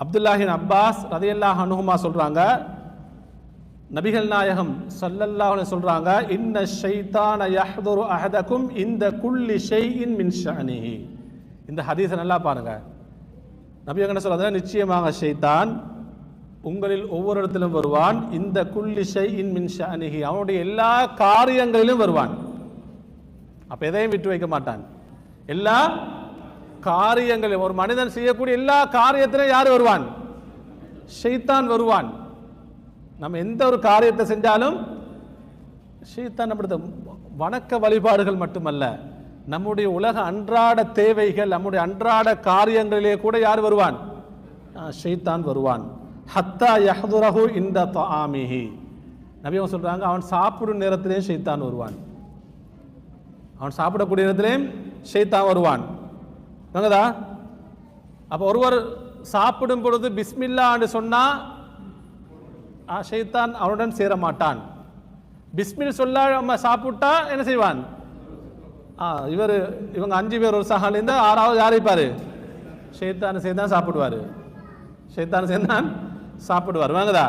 அப்துல்லாஹின் Abbas ரதையல்லாஹ் அனுகுமா சொல்கிறாங்க நபிகள் நாயகம் ஸல்லல்லாஹு சொல்கிறாங்க இன்ன ஷைத்தான யஹ்துரு அஹதக்கும் இந்த குள்ளி ஷைஇன் மின் ஷானிஹி இந்த ஹதீஸை நல்லா பாருங்கள் நபி என்ன சொல்கிறாங்க நிச்சயமாக ஷைத்தான் உங்களில் ஒவ்வொரு இடத்திலும் வருவான். இந்த குள்ளி ஷைஇன் மின் ஷானிஹி அவனுடைய எல்லா காரியங்களிலும் வருவான். அப்போ எதையும் விட்டு வைக்க மாட்டான். எல்லா காரியங்களையும் ஒரு மனிதன் செய்யக்கூடிய எல்லா காரியத்திலும் யார் வருவான்? ஷைத்தான் வருவான். நம்ம எந்த ஒரு காரியத்தை செஞ்சாலும் ஷெய்தான் நம்முடைய வணக்க வழிபாடுகள் மட்டுமல்ல நம்முடைய உலக அன்றாட தேவைகள் நம்முடைய அன்றாட காரியங்களிலே கூட யார் வருவான்? ஷெய்தான் வருவான். ஹத்தா யஹதுரஹு இந்த ஆமிஹி நபி அவங்க சொல்கிறாங்க அவன் சாப்பிடும் நேரத்திலேயும் ஷைத்தான் வருவான். அவன் சாப்பிடக்கூடிய நேரத்திலேயும் ஷெய்தான் வருவான். வாங்கதா அப்போ ஒருவர் சாப்பிடும் பொழுது பிஸ்மில்லான்னு சொன்னால் ஆ, ஷைத்தான் அவனுடன் சேர மாட்டான். பிஸ்மில் சொல்ல நம்ம சாப்பிட்டா என்ன செய்வான்? ஆ இவர் இவங்க அஞ்சு பேர் ஒரு சகால் இருந்தால் ஆறாவது யார் இருப்பாரு? ஷைத்தான் சேர்ந்தான் சாப்பிடுவார். ஷைத்தான் சேர்ந்தான் சாப்பிடுவார். வாங்குதா